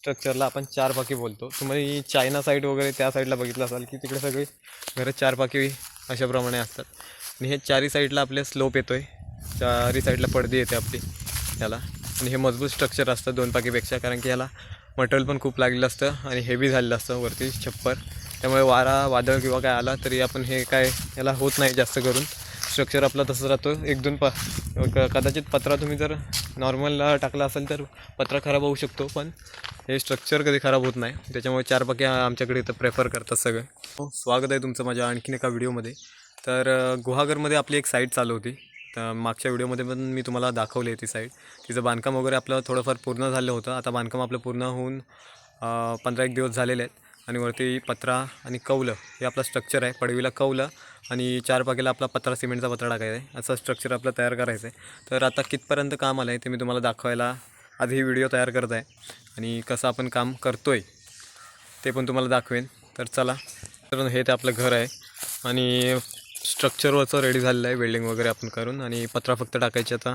स्ट्रक्चरला आपण चार पाकी बोलतो. तुम्ही चायना साईड वगैरे त्या साईडला बघितलं असाल की तिकडे सगळे घरं चार पाकी अशाप्रमाणे असतात. आणि हे चारी साईडला आपल्या स्लोप येतो आहे चारी साईडला पडदी येते आपली याला आणि हे मजबूत स्ट्रक्चर असतं दोन पाकीपेक्षा कारण की याला मटेरियल पण खूप लागलेलं असतं आणि हेवी झालेलं असतं वरती छप्पर. त्यामुळे वारा वादळ किंवा काय आला तरी आपण हे काय याला होत नाही जास्त करून. स्ट्रक्चर आपला तसंच राहतो. एक दोन प कदाचित पत्रा तुम्ही जर नॉर्मल टाकला असेल तर पत्रा खराब होऊ शकतो पण हे स्ट्रक्चर कधी खराब होत नाही. त्याच्यामुळे चार पाके आमच्याकडे इथं प्रेफर करतात सगळं. हो स्वागत आहे तुमचं माझ्या आणखीन एका व्हिडिओमध्ये तर गुहागरमध्ये आपली एक साईट चालू होती. तर मागच्या व्हिडिओमध्ये पण मी तुम्हाला दाखवली आहे ती साईट तिचं बांधकाम वगैरे आपलं थोडंफार पूर्ण झालं होतं. आता बांधकाम आपलं पूर्ण होऊन पंधरा एक दिवस झालेले आहेत. आणि वरती पत्रा आणि कौलं हे आपलं स्ट्रक्चर आहे. पडवीला कौलं आणि चार पाकेला आपला पत्रा सिमेंटचा पत्रा टाकायचा आहे. असं स्ट्रक्चर आपलं तयार करायचं आहे. तर आता कितपर्यंत काम आलं आहे ते मी तुम्हाला दाखवायला आज ही व्हिडिओ तयार करत आहे. आणि कसं आपण काम करतो आहे ते पण तुम्हाला दाखवेन. तर चला. तर हे ते आपलं घर आहे. आणि स्ट्रक्चरवरचं रेडी झालेलं आहे वेल्डिंग वगैरे आपण करून. आणि पत्रा फक्त टाकायची आता.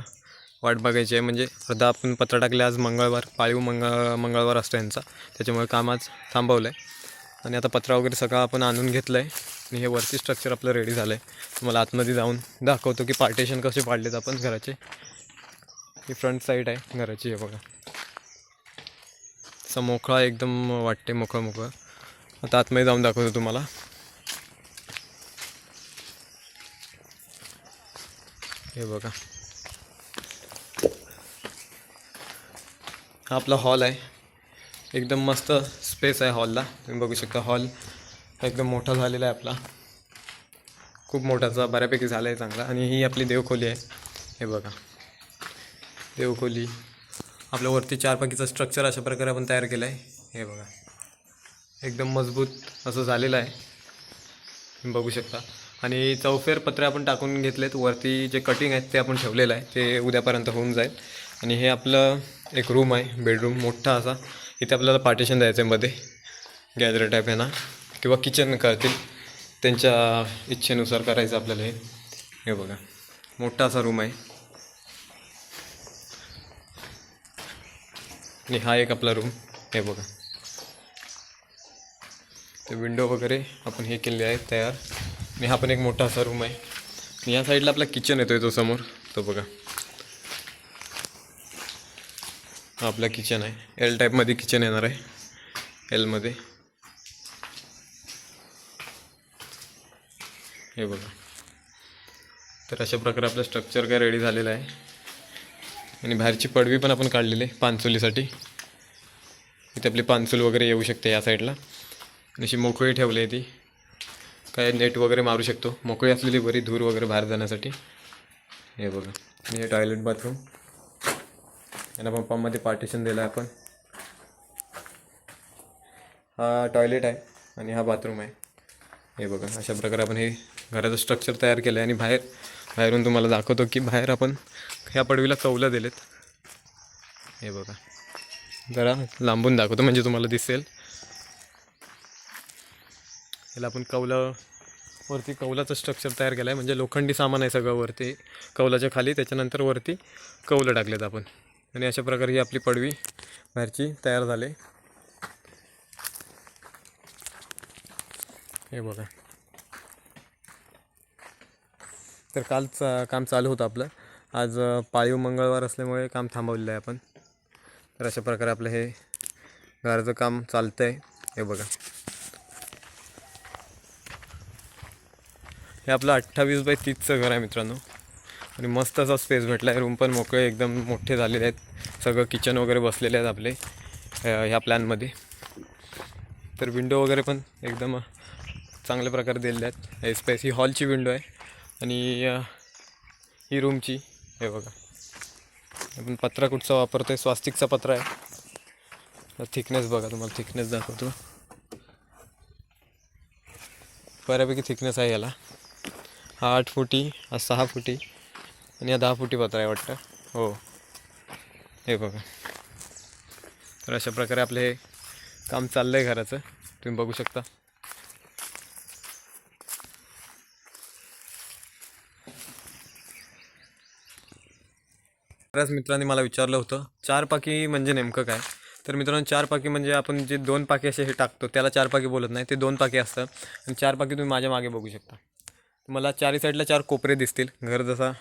वाट बघायची आहे. म्हणजे अर्धा आपण पत्रा टाकले आज मंगळवार. पाळीव मंगळ मंगळवार असतो यांचा. त्याच्यामुळे काम आज थांबवलं आहे आणि आता पत्रा वगैरे सगळं आपण आणून घेतलं आहे आणि हे वरती स्ट्रक्चर आपलं रेडी झालं आहे तुम्हाला आतमध्ये जाऊन दाखवतो की पार्टेशन कसे पाडलेत आपण घराचे. ही फ्रंट साईड आहे घराची हे बघा. असं मोकळा एकदम वाटते मोकळं मोकळं. आता आतमध्ये जाऊन दाखवतो तुम्हाला. हे बघा. हा आपला हॉल आहे. एकदम मस्त स्पेस आहे हॉलला. तुम्ही बघू शकता हॉल एकदम मोठा झालेला आहे आपला. खूप मोठाचा बऱ्यापैकी झाला आहे चांगला. आणि ही आपली देवखोली आहे. हे बघा. देवखोली. आपल्या वरती चार पाकीचं स्ट्रक्चर अशा प्रकारे आपण तयार केलं आहे हे बघा. एकदम मजबूत असं झालेलं आहे. तुम्ही बघू शकता. आणि चौफेर पत्रे आपण टाकून घेतलेत. वरती जे कटिंग आहेत ते आपण ठेवलेलं आहे. ते उद्यापर्यंत होऊन जाईल. आणि हे आपलं एक रूम आहे. बेडरूम मोठा असा. इथे आपल्याला पार्टिशन द्यायचं आहे मध्ये. गॅदर टाईप आहे ना किंवा किचन करतील. त्यांच्या इच्छेनुसार करायचं आपल्याला हे. हे बघा. मोठा असा रूम आहे. आणि हा एक आपला रूम हे बघा. ते विंडो वगैरे आपण हे केले आहे तयार. आणि हा पण एक मोठा असा रूम आहे. आणि या साईडला आपला किचन येतोय तो समोर. तो बघा. हा आपला किचन आहे. एल टाईपमध्ये किचन येणार आहे. एलमध्ये हे बघा. तर अशा प्रकारे आपलं स्ट्रक्चर काय रेडी झालेलं आहे. आणि बाहेरची पडवी पण आपण काढलेली आहे पानचोलीसाठी. इथे आपली पानचूल वगैरे येऊ शकते या साईडला. आणि अशी मोकळी ठेवली आहे ती. काय नेट वगैरे मारू शकतो. मोकळी असलेली बरी धूर वगैरे बाहेर जाण्यासाठी. हे बघा. आणि हे टॉयलेट बाथरूम यांना पंपामध्ये पार्टिशन दिलं आहे आपण. हा टॉयलेट आहे आणि हा बाथरूम आहे. हे बघा. अशा प्रकारे आपण हे घराचं स्ट्रक्चर तयार केलं आहे आणि बाहेर बाहेरून तुम्हाला दाखवतो की बाहेर आपण ह्या पडवीला कौलं दिलेत. हे बघा. जरा लांबून दाखवतो म्हणजे तुम्हाला दिसेल. याला आपण कौलं वरती कौलाचं स्ट्रक्चर तयार केलं आहे म्हणजे लोखंडी सामान आहे सगळं वरती कौलाच्या खाली. त्याच्यानंतर वरती कौलं टाकलेत आपण. आणि अशा प्रकारे ही आपली पडवी बाहेरची तयार झाली. हे बघा. तर कालचा काम चालू होतं आपलं. आज पाळीव मंगळवार असल्यामुळे काम थांबवलेलं आहे आपण. तर अशा प्रकारे आपलं हे घराचं काम चालतं आहे हे बघा. हे आपलं अठ्ठावीस बाय तीसचं घर आहे मित्रांनो. आणि मस्त असा स्पेस भेटला आहे. रूम पण मोकळे एकदम मोठे झालेले आहेत. सगळं किचन वगैरे बसलेले आहेत आपले ह्या प्लॅनमध्ये तर विंडो वगैरे पण एकदम चांगल्या प्रकारे दिलेले आहेत. हे स्पेस ही हॉलची विंडो आहे. आणि ही रूमची हे बघा. आपण पत्रा कुठचा वापरतो आहे स्वास्तिकचा पत्रा आहे. थिकनेस बघा तुम्हाला थिकनेस दाखवतो. बऱ्यापैकी थिकनेस आहे याला. हा आठ फुटी हा सहा फुटी आणि हा दहा फुटी पत्रा आहे वाटतं. हो. हे बघा. तर अशा प्रकारे आपलं हे काम चाललं आहे घराचं. तुम्ही बघू शकता. बऱ्याच मित्रांनी मला विचारलं होतं. चार पाकी म्हणजे नेमकं काय? तर मित्रांनो चार पाकी म्हणजे आपण जे दोन पाकी असे हे टाकतो त्याला चार पाकी बोलत नाही ते दोन पाकी असतं आणि चार पाकी तुम्ही माझ्या मागे बघू शकता. तुम्हाला चारी साईडला चार कोपरे दिसतील. घर जसा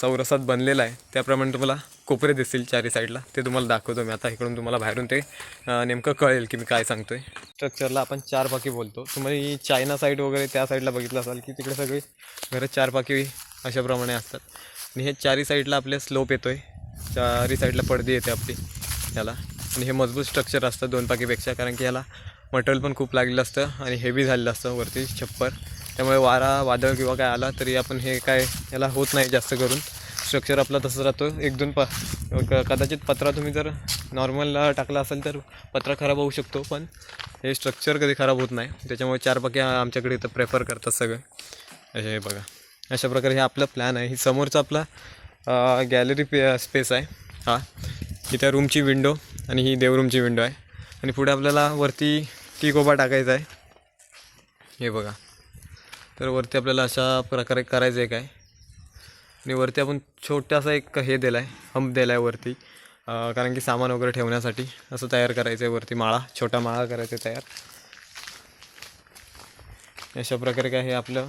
चौरसात बनलेला आहे त्याप्रमाणे तुम्हाला कोपरे दिसतील चारी साईडला ते तुम्हाला दाखवतो मी. आता इकडून तुम्हाला बाहेरून ते नेमकं कळेल की मी काय सांगतो आहे स्ट्रक्चरला आपण चार पाकी बोलतो. तुम्ही चायना साईड वगैरे त्या साईडला बघितलं असाल की तिकडे सगळी घरं चार पाकी अशाप्रमाणे असतात. आणि हे चारी साईडला आपले स्लोप येतोय. चारी साईडला पडदी येते आपली याला आणि हे मजबूत स्ट्रक्चर असतं दोन पाकीपेक्षा कारण की याला मटेरियल पण खूप लागलेलं असतं आणि हेवी झालेलं असतं वरती छप्पर. त्यामुळे वारा वादळ किंवा काय आला तरी आपण हे काय याला होत नाही जास्त करून. स्ट्रक्चर आपला तसंच राहतो. एक दोन प क- कदाचित पत्रा तुम्ही जर नॉर्मल टाकला असेल तर पत्रा खराब होऊ शकतो पण हे स्ट्रक्चर कधी खराब होत नाही. त्याच्यामुळे चार पाकी आमच्याकडे इथं प्रेफर करतात सगळं. हे बघा. अशा प्रकारे हे आपलं प्लॅन आहे. ही समोरचा आपला गॅलरी पे स्पेस आहे. हा. इथे रूमची विंडो आणि ही देवरूमची विंडो आहे. आणि पुढे आपल्याला वरती टिकोबा टाकायचा आहे. हे बघा. तर वरती आपल्याला अशा प्रकारे करायचं आहे. काय आणि वरती आपण छोटासा एक हे दिला आहे हंप दिला आहे वरती कारण की सामान वगैरे ठेवण्यासाठी असं तयार करायचं आहे वरती माळा छोटा माळा करायचा आहे तयार. अशा प्रकारे काय हे आपलं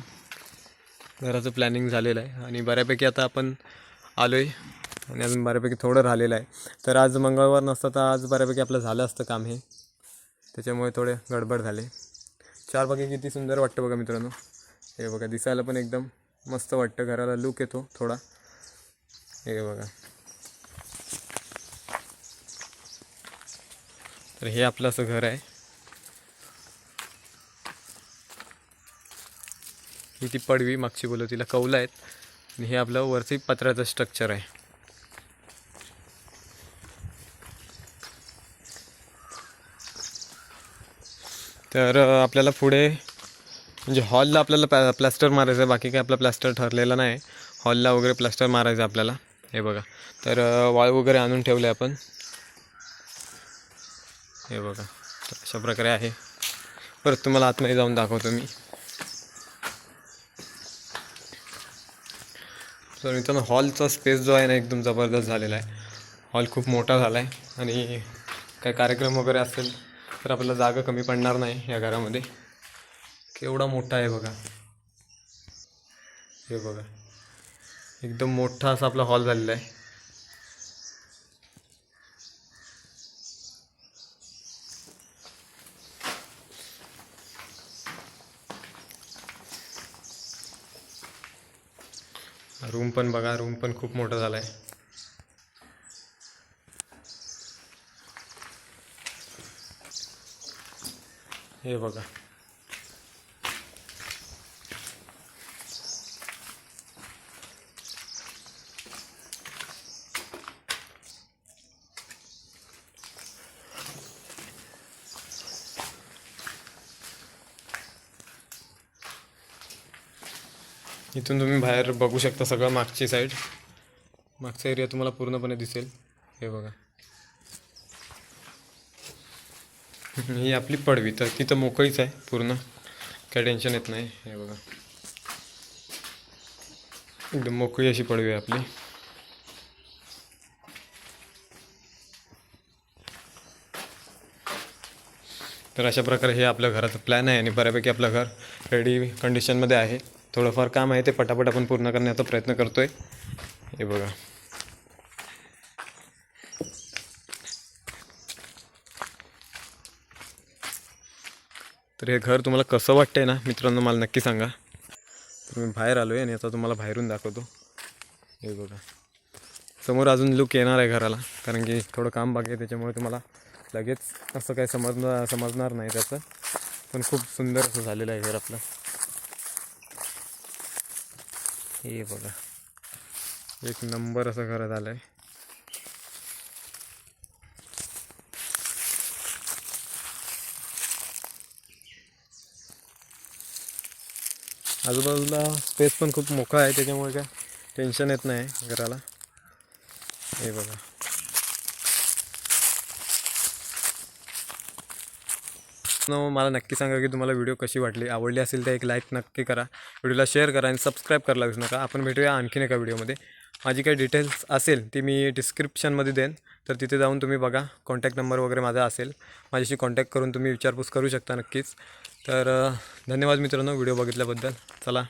घराचं प्लॅनिंग झालेलं आहे. आणि बऱ्यापैकी आता आपण आलो आहे आणि अजून बऱ्यापैकी थोडं राहिलेलं आहे. तर आज मंगळवार नसतं तर आज बऱ्यापैकी आपलं झालं असतं काम हे. त्याच्यामुळे थोडे गडबड झाले. चार बाकी किती सुंदर वाटतं बघा मित्रांनो. हे बघा दिसायला पण एकदम मस्त वाटतं. घराला लुक येतो थोडा. हे बघा. तर हे आपलं असं घर आहे. ही ती पडवी मागची बोलव तिला कौलं आहेत. आणि हे आपलं वरती पत्र्याचं स्ट्रक्चर आहे. तर आपल्याला पुढे म्हणजे हॉलला आपल्याला प्लॅ प्लॅस्टर मारायचं आहे. बाकी काय आपला प्लॅस्टर ठरलेला नाही. हॉलला वगैरे प्लॅस्टर मारायचं आपल्याला. हे बघा. तर वाळू वगैरे आणून ठेवलं आहे आपण. हे बघा. अशा प्रकारे आहे. परत तुम्हाला आतमध्ये जाऊन दाखवतो मी. तर मित्रांनो हॉलचा स्पेस जो आहे ना एकदम जबरदस्त झालेला आहे. हॉल खूप मोठा झाला आहे आणि काय कार्यक्रम वगैरे असेल तर आपल्याला जागा कमी पडणार नाही या घरामध्ये. केवढा मोठा आहे बघा. हे बघा. एकदम मोठा असा आपला हॉल झालेला आहे. रूम पण बघा रूम पण खूप मोठा झाला आहे हे बघा. इथून तुम्ही बाहेर बघू शकता सगळं मागची साईड मागचा एरिया तुम्हाला पूर्णपणे दिसेल. हे बघा. ही आपली पडवी तर तिथं मोकळीच आहे पूर्ण. काय टेन्शन येत नाही. हे बघा. एकदम मोकळी अशी पडवी आहे आपली. तर अशा प्रकारे हे आपल्या घराचं प्लॅन आहे आणि बऱ्यापैकी आपलं घर रेडी कंडिशनमध्ये आहे. थोडंफार काम आहे ते पटापट आपण पूर्ण करण्याचा प्रयत्न करतोय. हे बघा. तर हे घर तुम्हाला कसं वाटतंय ना मित्रांनो मला नक्की सांगा. तर मी बाहेर आलो आहे आणि आता तुम्हाला बाहेरून दाखवतो. हे बघा. समोर अजून लुक येणार आहे घराला कारण की थोडं काम बाकी आहे त्याच्यामुळे तुम्हाला लगेच असं काही समजणार समजणार नाही त्याचं. पण खूप सुंदर असं झालेलं आहे घर आपलं. हे बघा. एक नंबर असं घरात आलं आहे आजूबाजूला स्पेस पण खूप मोकळा आहे त्याच्यामुळे काय टेन्शन येत नाही घराला. हे बघा. मला नक्की सांगा की तुम्हाला व्हिडिओ कशी वाटली? आवडली असेल तर एक लाईक नक्की करा. व्हिडिओला शेअर करा आणि सबस्क्राईब करायला विसरू नका. आपण भेटूया आणखीन एका व्हिडिओमध्ये. माझी काही डिटेल्स असेल ती मी डिस्क्रिप्शनमध्ये देईन. तर तिथे जाऊन तुम्ही बघा. कॉन्टॅक्ट नंबर वगैरे माझा असेल. माझ्याशी कॉन्टॅक्ट करून तुम्ही विचारपूस करू शकता नक्कीच. तर धन्यवाद मित्रांनो व्हिडिओ बघितल्याबद्दल. चला.